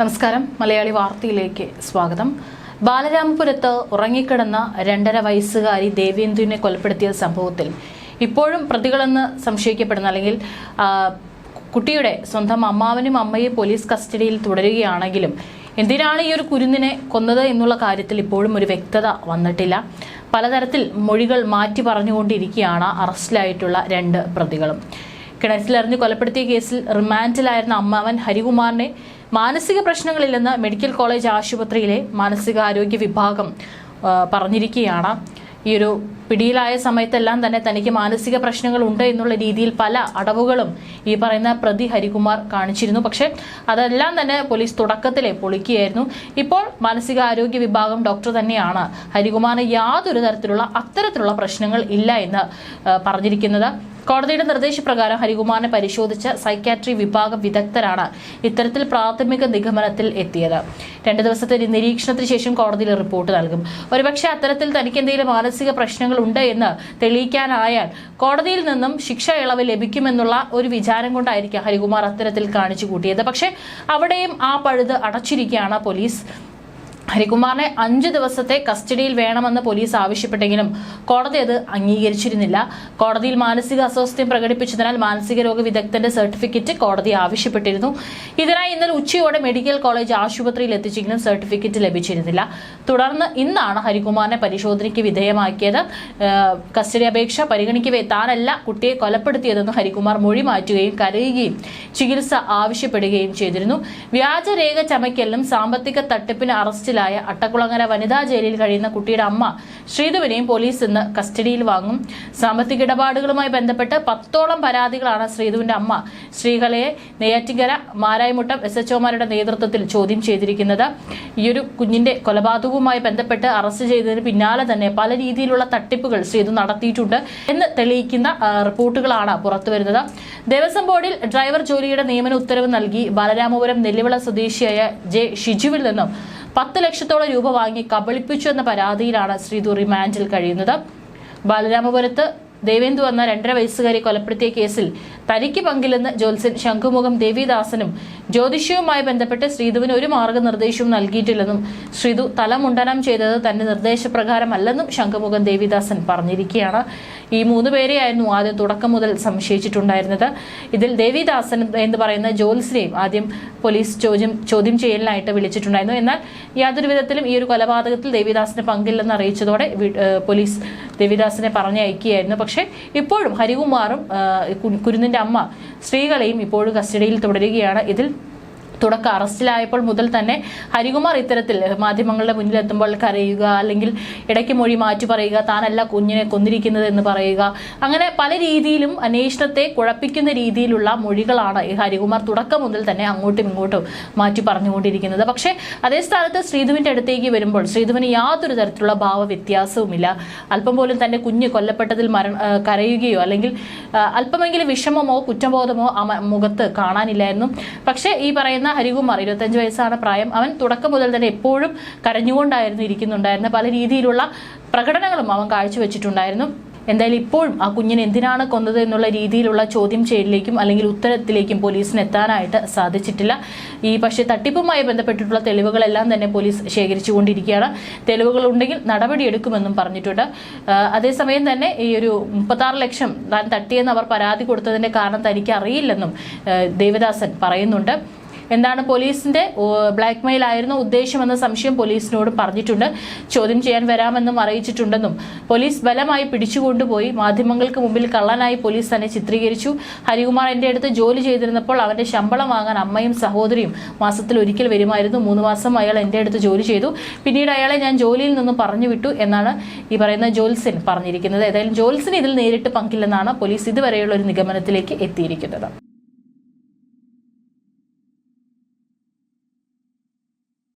നമസ്കാരം. മലയാളി വാർത്തയിലേക്ക് സ്വാഗതം. ബാലരാമപുരത്ത് ഉറങ്ങിക്കിടന്ന രണ്ടര വയസ്സുകാരി ദേവേന്ദുവിനെ കൊലപ്പെടുത്തിയ സംഭവത്തിൽ ഇപ്പോഴും പ്രതികളെന്ന് സംശയിക്കപ്പെടുന്ന. അല്ലെങ്കിൽ കുട്ടിയുടെ സ്വന്തം അമ്മാവനും അമ്മയും പോലീസ് കസ്റ്റഡിയിൽ തുടരുകയാണെങ്കിലും എന്തിനാണ് ഈ ഒരു കുരുന്നിനെ കൊന്നത് എന്നുള്ള കാര്യത്തിൽ ഇപ്പോഴും ഒരു വ്യക്തത വന്നിട്ടില്ല. പലതരത്തിൽ മൊഴികൾ മാറ്റി പറഞ്ഞുകൊണ്ടിരിക്കുകയാണ് അറസ്റ്റിലായിട്ടുള്ള രണ്ട് പ്രതികളും. കിണറ്റിലെറിഞ്ഞ് കൊലപ്പെടുത്തിയ കേസിൽ റിമാൻഡിലായിരുന്ന അമ്മാവൻ ഹരികുമാറിനെ മാനസിക പ്രശ്നങ്ങളില്ലെന്ന് മെഡിക്കൽ കോളേജ് ആശുപത്രിയിലെ മാനസികാരോഗ്യ വിഭാഗം പറഞ്ഞിരിക്കുകയാണ്. ഈ ഒരു പിടിയിലായ സമയത്തെല്ലാം തന്നെ തനിക്ക് മാനസിക പ്രശ്നങ്ങൾ ഉണ്ട് എന്നുള്ള രീതിയിൽ പല അടവുകളും ഈ പറയുന്ന പ്രതി ഹരികുമാർ കാണിച്ചിരുന്നു. പക്ഷെ അതെല്ലാം തന്നെ പോലീസ് തുടക്കത്തിലെ പൊളിക്കുകയായിരുന്നു. ഇപ്പോൾ മാനസികാരോഗ്യ വിഭാഗം ഡോക്ടർ തന്നെയാണ് ഹരികുമാറിന് യാതൊരു തരത്തിലുള്ള അത്തരത്തിലുള്ള പ്രശ്നങ്ങൾ ഇല്ല എന്ന് പറഞ്ഞിരിക്കുന്നത്. കോടതിയുടെ നിർദ്ദേശപ്രകാരം ഹരികുമാറിനെ പരിശോധിച്ച സൈക്യാട്രി വിഭാഗം വിദഗ്ധരാണ് ഇത്തരത്തിൽ പ്രാഥമിക നിഗമനത്തിൽ എത്തിയത്. രണ്ടു ദിവസത്തെ നിരീക്ഷണത്തിന് ശേഷം കോടതിയിൽ റിപ്പോർട്ട് നൽകും. ഒരുപക്ഷെ അത്തരത്തിൽ തനിക്ക് എന്തെങ്കിലും മാനസിക പ്രശ്നങ്ങൾ ഉണ്ട് എന്ന് തെളിയിക്കാനായാൽ കോടതിയിൽ നിന്നും ശിക്ഷ ഇളവ് ലഭിക്കുമെന്നുള്ള ഒരു വിചാരം കൊണ്ടായിരിക്കും ഹരികുമാർ അത്തരത്തിൽ കാണിച്ചു കൂട്ടിയത്. പക്ഷേ അവിടെയും ആ പഴുത് അടച്ചിരിക്കുകയാണ് പോലീസ്. ഹരികുമാറിനെ അഞ്ച് ദിവസത്തെ കസ്റ്റഡിയിൽ വേണമെന്ന് പോലീസ് ആവശ്യപ്പെട്ടെങ്കിലും കോടതി അത് അംഗീകരിച്ചിരുന്നില്ല. കോടതിയിൽ മാനസിക അസ്വസ്ഥ്യം പ്രകടിപ്പിച്ചതിനാൽ മാനസിക രോഗ വിദഗ്ധന്റെ സർട്ടിഫിക്കറ്റ് കോടതി ആവശ്യപ്പെട്ടിരുന്നു. ഇതിനായി ഇന്നലെ ഉച്ചയോടെ മെഡിക്കൽ കോളേജ് ആശുപത്രിയിൽ എത്തിച്ചെങ്കിലും സർട്ടിഫിക്കറ്റ് ലഭിച്ചിരുന്നില്ല. തുടർന്ന് ഇന്നാണ് ഹരികുമാറിനെ പരിശോധനയ്ക്ക് വിധേയമാക്കിയത്. കസ്റ്റഡി അപേക്ഷ പരിഗണിക്കവേ താനല്ല കുട്ടിയെ കൊലപ്പെടുത്തിയതെന്ന് ഹരികുമാർ മൊഴി മാറ്റുകയും കരയുകയും ചികിത്സ ആവശ്യപ്പെടുകയും ചെയ്തിരുന്നു. വ്യാജരേഖ ചമയ്ക്കലിനും സാമ്പത്തിക തട്ടിപ്പിന് അറസ്റ്റിലായ അട്ടക്കുളങ്ങര വനിതാ ജയിലിൽ കഴിയുന്ന കുട്ടിയുടെ അമ്മ ശ്രീധുവിനെയും പോലീസ് ഇന്ന് കസ്റ്റഡിയിൽ വാങ്ങും. സാമ്പത്തിക ഇടപാടുകളുമായി ബന്ധപ്പെട്ട് പത്തോളം പരാതികളാണ് ശ്രീധുവിന്റെ അമ്മ ശ്രീകലയെ നെയ്യാറ്റിങ്കര മാരായ്മുട്ടം എസ് എച്ച് ഒമാരുടെ നേതൃത്വത്തിൽ ചോദ്യം ചെയ്തിരിക്കുന്നത്. ഈയൊരു കുഞ്ഞിന്റെ കൊലപാതകവുമായി ബന്ധപ്പെട്ട് അറസ്റ്റ് ചെയ്തതിന് പിന്നാലെ തന്നെ പല രീതിയിലുള്ള തട്ടിപ്പുകൾ ശ്രീധു നടത്തിയിട്ടുണ്ട് എന്ന് തെളിയിക്കുന്ന റിപ്പോർട്ടുകളാണ് പുറത്തുവരുന്നത് ദേവസ്വം ബോർഡിൽ ഡ്രൈവർ ജോലിയുടെ നിയമന ഉത്തരവ് നൽകി ബാലരാമപുരം നെല്ലിവിള സ്വദേശിയായ ജെ ഷിജുവിൽ നിന്നും പത്ത് ലക്ഷത്തോളം രൂപ വാങ്ങി കബളിപ്പിച്ചു എന്ന പരാതിയിലാണ് ശ്രീധു റിമാൻഡിൽ കഴിയുന്നത്. ബാലരാമപുരത്ത് ദേവേന്ദു എന്ന രണ്ടര വയസ്സുകാരി കൊലപ്പെടുത്തിയ കേസിൽ തനിക്ക് പങ്കില്ലെന്ന് ജോത്സ്യൻ ശംഖുമുഖം ദേവിദാസനും ജ്യോതിഷവുമായി ബന്ധപ്പെട്ട് ശ്രീധുവിന് ഒരു മാർഗനിർദ്ദേശവും നൽകിയിട്ടില്ലെന്നും ശ്രീധു തലമുണ്ടനം ചെയ്തത് തന്റെ നിർദ്ദേശപ്രകാരമല്ലെന്നും ശംഖുമുഖം ദേവിദാസൻ പറഞ്ഞിരിക്കുകയാണ്. ഈ മൂന്ന് പേരെയായിരുന്നു ആദ്യം തുടക്കം മുതൽ സംശയിച്ചിട്ടുണ്ടായിരുന്നത്. ഇതിൽ ദേവിദാസൻ എന്ന് പറയുന്ന ജ്യോത്സ്യനെയും ആദ്യം പോലീസ് ചോദ്യം ചോദ്യം ചെയ്യലിനായിട്ട് വിളിച്ചിട്ടുണ്ടായിരുന്നു. എന്നാൽ യാതൊരു വിധത്തിലും ഈ ഒരു കൊലപാതകത്തിൽ ദേവിദാസിന് പങ്കില്ലെന്ന് അറിയിച്ചതോടെ പോലീസ് ദേവിദാസിനെ പറഞ്ഞയക്കുകയായിരുന്നു. പക്ഷേ ഇപ്പോഴും ഹരികുമാറും കുരുന്നിന്റെ അമ്മ സ്ത്രീകളെയും ഇപ്പോഴും കസ്റ്റഡിയിൽ തുടരുകയാണ്. ഇതിൽ തുടക്ക അറസ്റ്റിലായപ്പോൾ മുതൽ തന്നെ ഹരികുമാർ ഇത്തരത്തിൽ മാധ്യമങ്ങളുടെ മുന്നിലെത്തുമ്പോൾ കരയുക അല്ലെങ്കിൽ ഇടയ്ക്ക് മൊഴി മാറ്റി പറയുക താനല്ല കുഞ്ഞിനെ കൊന്നിരിക്കുന്നത് എന്ന് പറയുക. അങ്ങനെ പല രീതിയിലും അന്വേഷണത്തെ കുഴപ്പിക്കുന്ന രീതിയിലുള്ള മൊഴികളാണ് ഈ ഹരികുമാർ തുടക്കം മുതൽ തന്നെ അങ്ങോട്ടും ഇങ്ങോട്ടും മാറ്റി പറഞ്ഞുകൊണ്ടിരിക്കുന്നത്. പക്ഷേ അതേ സ്ഥാനത്ത് ശ്രീധുവിന്റെ അടുത്തേക്ക് വരുമ്പോൾ ശ്രീധുവിന് യാതൊരു തരത്തിലുള്ള ഭാവ വ്യത്യാസവുമില്ല അല്പം പോലും തന്റെ കുഞ്ഞ് കൊല്ലപ്പെട്ടതിൽ മരണ കരയുകയോ അല്ലെങ്കിൽ അല്പമെങ്കിലും വിഷമമോ കുറ്റബോധമോ മുഖത്ത് കാണാനില്ലായിരുന്നു. പക്ഷേ ഈ പറയുന്ന ഹരികുമാർ ഇരുപത്തഞ്ച് വയസ്സാണ് പ്രായം. അവൻ തുടക്കം മുതൽ തന്നെ എപ്പോഴും കരഞ്ഞുകൊണ്ടായിരുന്നു ഇരിക്കുന്നുണ്ടായിരുന്നത്. പല രീതിയിലുള്ള പ്രകടനങ്ങളും അവൻ കാഴ്ചവെച്ചിട്ടുണ്ടായിരുന്നു. എന്തായാലും ഇപ്പോഴും ആ കുഞ്ഞിനെ എന്തിനാണ് കൊന്നത് എന്നുള്ള രീതിയിലുള്ള ചോദ്യം ചെയ്യലിലേക്കും അല്ലെങ്കിൽ ഉത്തരത്തിലേക്കും പോലീസിന് എത്താനായിട്ട് സാധിച്ചിട്ടില്ല. ഈ പക്ഷേ തട്ടിപ്പുമായി ബന്ധപ്പെട്ടിട്ടുള്ള തെളിവുകളെല്ലാം തന്നെ പോലീസ് ശേഖരിച്ചുകൊണ്ടിരിക്കുകയാണ്. തെളിവുകൾ ഉണ്ടെങ്കിൽ നടപടിയെടുക്കുമെന്നും പറഞ്ഞിട്ടുണ്ട്. അതേസമയം തന്നെ ഈ ഒരു മുപ്പത്താറ് ലക്ഷം താൻ തട്ടിയെന്ന് അവർ പരാതി കൊടുത്തതിന്റെ കാരണം തനിക്ക് അറിയില്ലെന്നും ദേവദാസൻ പറയുന്നുണ്ട്. എന്താണ് പോലീസിന്റെ ബ്ലാക്ക് മെയിൽ ആയിരുന്നു ഉദ്ദേശമെന്ന സംശയം പോലീസിനോട് പറഞ്ഞിട്ടുണ്ട്. ചോദ്യം ചെയ്യാൻ വരാമെന്നും അറിയിച്ചിട്ടുണ്ടെന്നും പോലീസ് ബലമായി പിടിച്ചുകൊണ്ടുപോയി. മാധ്യമങ്ങൾക്ക് മുമ്പിൽ കള്ളനായി പോലീസ് തന്നെ ചിത്രീകരിച്ചു. ഹരികുമാർ എന്റെ അടുത്ത് ജോലി ചെയ്തിരുന്നപ്പോൾ അവന്റെ ശമ്പളം വാങ്ങാൻ അമ്മയും സഹോദരിയും മാസത്തിൽ ഒരിക്കൽ വരുമായിരുന്നു. മൂന്ന് മാസം അയാൾ എന്റെ അടുത്ത് ജോലി ചെയ്തു. പിന്നീട് അയാളെ ഞാൻ ജോലിയിൽ നിന്ന് പറഞ്ഞു വിട്ടു എന്നാണ് ഈ പറയുന്ന ജോൽസൻ പറഞ്ഞിരിക്കുന്നത്. ഏതായാലും ജോൽസിന് ഇതിൽ നേരിട്ട് പങ്കില്ലെന്നാണ് പോലീസ് ഇതുവരെയുള്ള ഒരു നിഗമനത്തിലേക്ക് എത്തിയിരിക്കുന്നത്.